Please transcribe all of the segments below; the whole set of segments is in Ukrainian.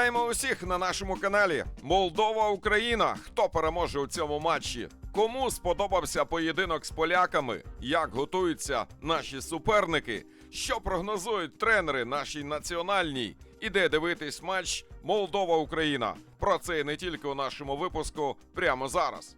Вітаємо усіх на нашому каналі. Молдова Україна. Хто переможе у цьому матчі? Кому сподобався поєдинок з поляками? Як готуються наші суперники? Що прогнозують тренери нашій національній? Іде дивитись матч Молдова Україна. Про це і не тільки у нашому випуску прямо зараз.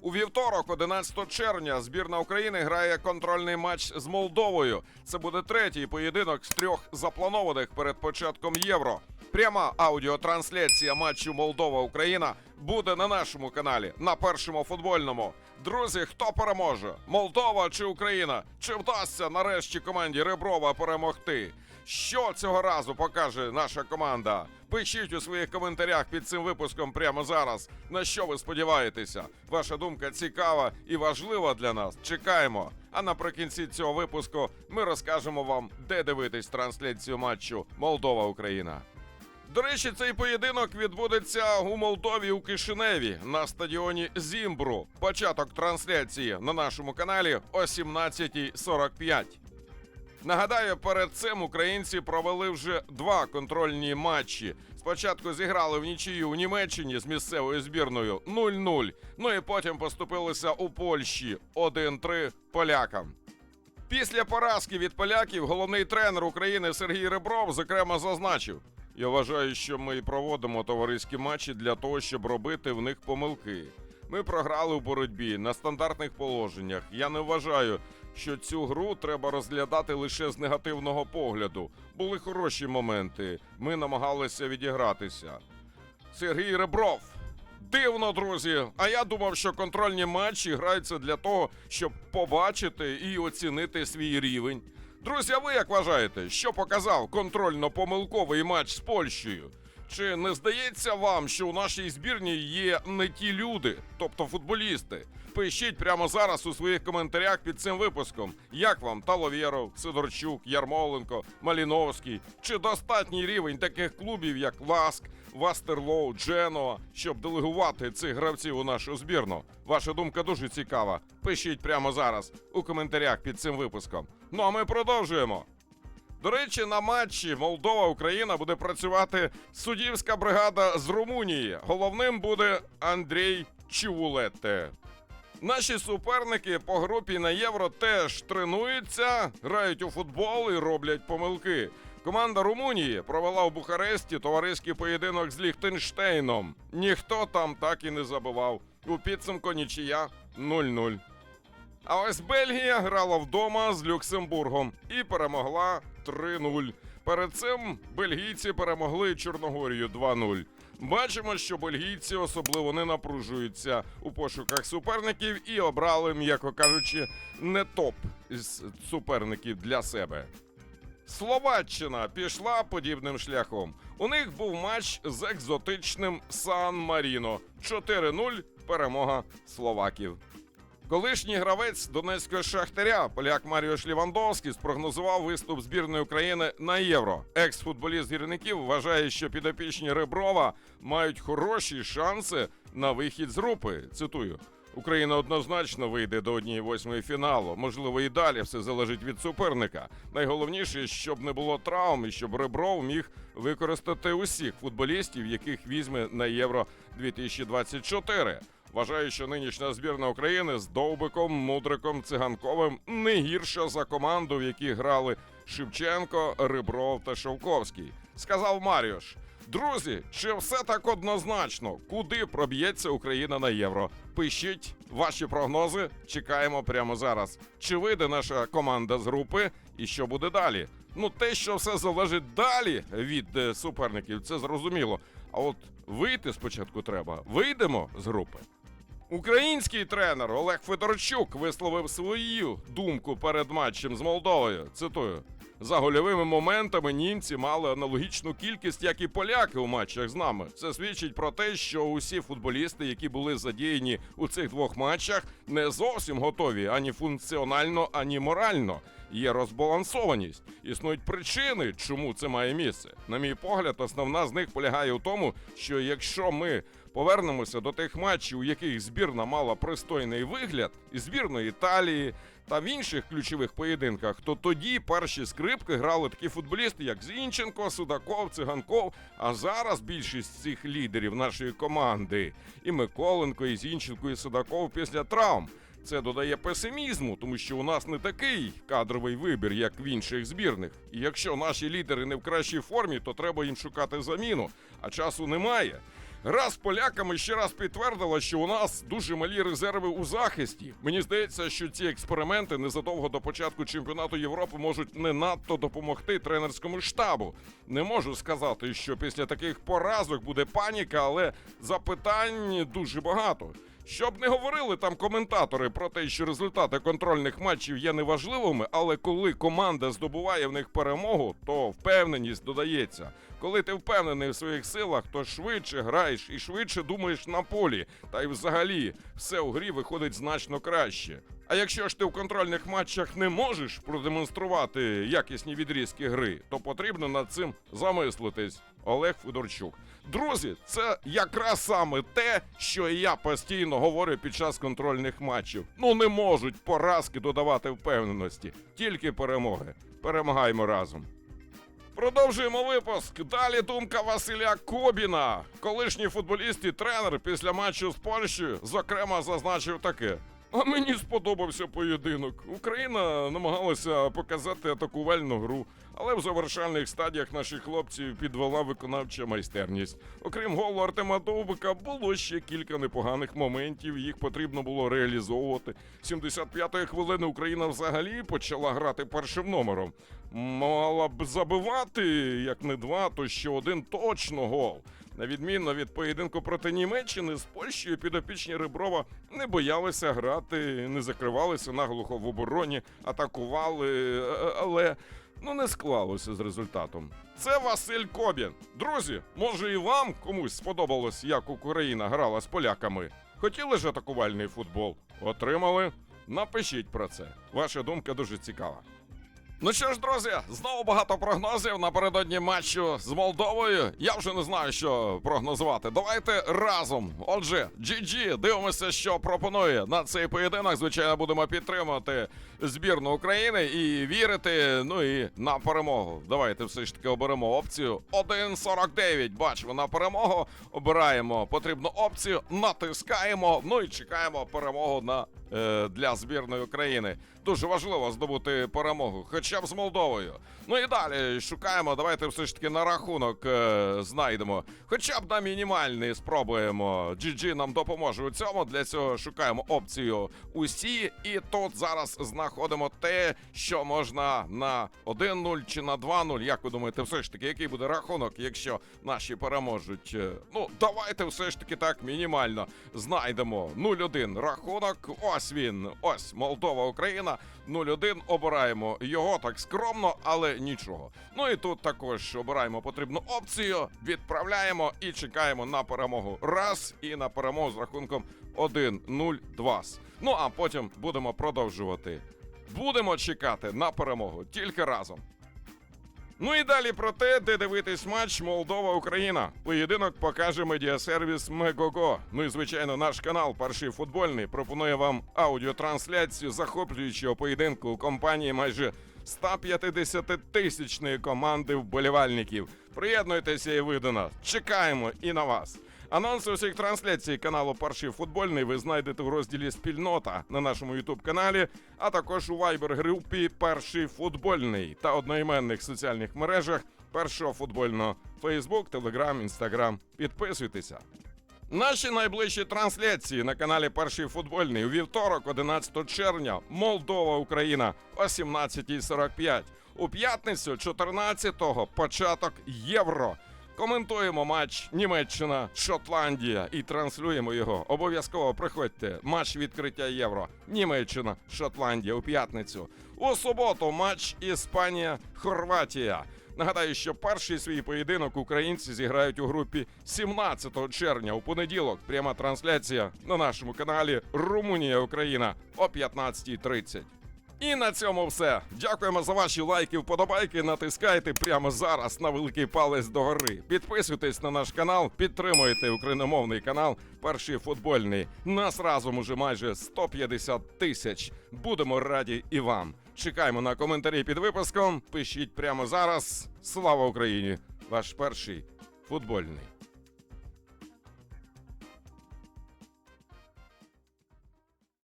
У вівторок, 11 червня, збірна України грає контрольний матч з Молдовою. Це буде третій поєдинок з трьох запланованих перед початком євро. Пряма аудіотрансляція матчу Молдова-Україна буде на нашому каналі на першому футбольному. Друзі, хто переможе? Молдова чи Україна? Чи вдасться нарешті команді Реброва перемогти? Що цього разу покаже наша команда? Пишіть у своїх коментарях під цим випуском прямо зараз. На що ви сподіваєтеся? Ваша думка цікава і важлива для нас. Чекаємо. А наприкінці цього випуску ми розкажемо вам, де дивитись трансляцію матчу Молдова-Україна. До речі, цей поєдинок відбудеться у Молдові у Кишиневі на стадіоні Зімбру. Початок трансляції на нашому каналі о 17.45. Нагадаю, перед цим українці провели вже два контрольні матчі. Спочатку зіграли в нічию у Німеччині з місцевою збірною 0-0. Ну і потім поступилися у Польщі 1-3 полякам. Після поразки від поляків головний тренер України Сергій Ребров зокрема зазначив: я вважаю, що ми проводимо товариські матчі для того, щоб робити в них помилки. Ми програли у боротьбі на стандартних положеннях. Я не вважаю, що цю гру треба розглядати лише з негативного погляду. Були хороші моменти. Ми намагалися відігратися. Сергій Ребров. Дивно, друзі. А я думав, що контрольні матчі граються для того, щоб побачити і оцінити свій рівень. Друзі, а ви як вважаєте, що показав контрольно-помилковий матч з Польщею? Чи не здається вам, що у нашій збірні є не ті люди, тобто футболісти? Пишіть прямо зараз у своїх коментарях під цим випуском, як вам Таловєров, Сидорчук, Ярмоленко, Маліновський, чи достатній рівень таких клубів, як Ласк, Вастерлоу, Дженова, щоб делегувати цих гравців у нашу збірну? Ваша думка дуже цікава. Пишіть прямо зараз у коментарях під цим випуском. Ну а ми продовжуємо. До речі, на матчі Молдова-Україна буде працювати суддівська бригада з Румунії. Головним буде Андрій Чувулете. Наші суперники по групі на євро теж тренуються, грають у футбол і роблять помилки. Команда Румунії провела в Бухаресті товариський поєдинок з Ліхтенштейном. Ніхто там так і не забивав. У підсумку нічия 0-0. А ось Бельгія грала вдома з Люксембургом і перемогла 3-0. Перед цим бельгійці перемогли Чорногорію 2-0. Бачимо, що бельгійці особливо не напружуються у пошуках суперників і обрали, м'яко кажучи, не топ з суперників для себе. Словаччина пішла подібним шляхом. У них був матч з екзотичним Сан Маріно. 4-0 перемога словаків. Колишній гравець Донецького шахтаря, поляк Маріош Лівандовський, спрогнозував виступ збірної України на євро. Екс-футболіст гірників вважає, що підопічні Реброва мають хороші шанси на вихід з групи. Цитую. Україна однозначно вийде до однієї восьмої фіналу. Можливо, і далі все залежить від суперника. Найголовніше, щоб не було травм і щоб Ребров міг використати усіх футболістів, яких візьме на євро 2024. Вважаю, що нинішня збірна України з Довбиком, Мудриком, Циганковим не гірша за команду, в якій грали Шевченко, Рибров та Шовковський. Сказав Маріош. Друзі, чи все так однозначно? Куди проб'ється Україна на євро? Пишіть ваші прогнози. Чекаємо прямо зараз. Чи вийде наша команда з групи і що буде далі? Ну, те, що все залежить далі від е, суперників, це зрозуміло. А от вийти спочатку треба. Вийдемо з групи. Український тренер Олег Федорчук висловив свою думку перед матчем з Молдовою. Цитую: за гольовими моментами німці мали аналогічну кількість, як і поляки у матчах з нами. Це свідчить про те, що усі футболісти, які були задіяні у цих двох матчах, не зовсім готові ані функціонально, ані морально. Є розбалансованість. Існують причини, чому це має місце. На мій погляд, основна з них полягає у тому, що якщо ми повернемося до тих матчів, у яких збірна мала пристойний вигляд, і збірної Італії, та в інших ключових поєдинках, то тоді перші скрипки грали такі футболісти, як Зінченко, Судаков, Циганков. А зараз більшість цих лідерів нашої команди і Миколенко, і Зінченко, і Судаков після травм. Це додає песимізму, тому що у нас не такий кадровий вибір, як в інших збірних. І якщо наші лідери не в кращій формі, то треба їм шукати заміну, а часу немає. Гра з поляками ще раз підтвердила, що у нас дуже малі резерви у захисті. Мені здається, що ці експерименти незадовго до початку чемпіонату Європи можуть не надто допомогти тренерському штабу. Не можу сказати, що після таких поразок буде паніка, але запитань дуже багато. Щоб не говорили там коментатори про те, що результати контрольних матчів є неважливими, але коли команда здобуває в них перемогу, то впевненість додається. Коли ти впевнений в своїх силах, то швидше граєш і швидше думаєш на полі. Та й взагалі все у грі виходить значно краще. А якщо ж ти в контрольних матчах не можеш продемонструвати якісні відрізки гри, то потрібно над цим замислитись. Олег Федорчук. Друзі, це якраз саме те, що я постійно говорю під час контрольних матчів. Ну не можуть поразки додавати впевненості, тільки перемоги. Перемагаємо разом. Продовжуємо випуск. Далі думка Василя Кобіна. Колишній футболіст і тренер після матчу з Польщею, зокрема, зазначив таке. А мені сподобався поєдинок. Україна намагалася показати атакувальну гру, але в завершальних стадіях наших хлопців підвела виконавча майстерність. Окрім голу Артема Довбика, було ще кілька непоганих моментів. Їх потрібно було реалізовувати. 75-ї хвилини Україна взагалі почала грати першим номером. Мала б забивати як не два, то ще один точно гол. На відміну від поєдинку проти Німеччини з Польщею підопічні Реброва не боялися грати, не закривалися наглухо в обороні, атакували, е, але ну не склалося з результатом. Це Василь Кобін. Друзі, може і вам комусь сподобалось, як Україна грала з поляками? Хотіли ж атакувальний футбол? Отримали? Напишіть про це. Ваша думка дуже цікава. Ну що ж, друзі, знову багато прогнозів напередодні матчу з Молдовою. Я вже не знаю, що прогнозувати. Давайте разом. Отже, GG, дивимося, що пропонує на цей поєдинок. Звичайно, будемо підтримувати збірну України і вірити. Ну і на перемогу. Давайте все ж таки оберемо опцію 1.49. Бачимо на перемогу. Обираємо потрібну опцію, натискаємо. Ну і чекаємо перемогу на для збірної України. Дуже важливо здобути перемогу, хоча б з Молдовою. Ну і далі шукаємо. Давайте все ж таки на рахунок е, знайдемо. Хоча б на мінімальний спробуємо. GG нам допоможе у цьому. Для цього шукаємо опцію усі. І тут зараз знаходимо те, що можна на 1-0 чи на 2-0. Як ви думаєте, все ж таки, який буде рахунок, якщо наші переможуть? Е, Ну, давайте все ж таки так мінімально знайдемо 0-1 рахунок. Ось він. Ось Молдова, Україна. 0-1. Обираємо його так скромно, але нічого. Ну і тут також обираємо потрібну опцію, відправляємо і чекаємо на перемогу. Раз і на перемогу з рахунком 1-0-2. Ну а потім будемо продовжувати. Будемо чекати на перемогу тільки разом. Ну і далі про те, де дивитись матч Молдова-Україна. Поєдинок покаже медіасервіс Мегого. Ну і звичайно, наш канал Перший футбольний пропонує вам аудіотрансляцію захоплюючого поєдинку у компанії майже 150 тисячної команди вболівальників. Приєднуйтеся і ви до нас. Чекаємо і на вас. Анонси усіх трансляцій каналу Перший футбольний ви знайдете в розділі Спільнота на нашому Ютуб каналі, а також у Viber групі Перший футбольний та одноіменних соціальних мережах першого футбольного Facebook, Telegram, Instagram. Підписуйтеся. Наші найближчі трансляції на каналі Перший футбольний у вівторок, 11 червня, Молдова, Україна о 17.45. У п'ятницю, 14-го, початок Євро. Коментуємо матч Німеччина, Шотландія і транслюємо його. Обов'язково приходьте. Матч відкриття Євро. Німеччина, Шотландія у п'ятницю. У суботу матч Іспанія, Хорватія. Нагадаю, що перший свій поєдинок українці зіграють у групі 17 червня у понеділок. Пряма трансляція на нашому каналі Румунія Україна о 15.30. І на цьому все. Дякуємо за ваші лайки, вподобайки. Натискайте прямо зараз на великий палець догори. Підписуйтесь на наш канал, підтримуйте україномовний канал. Перший футбольний. Нас разом уже майже 150 тисяч. Будемо раді і вам. Чекаємо на коментарі під випуском. Пишіть прямо зараз. Слава Україні! Ваш перший футбольний.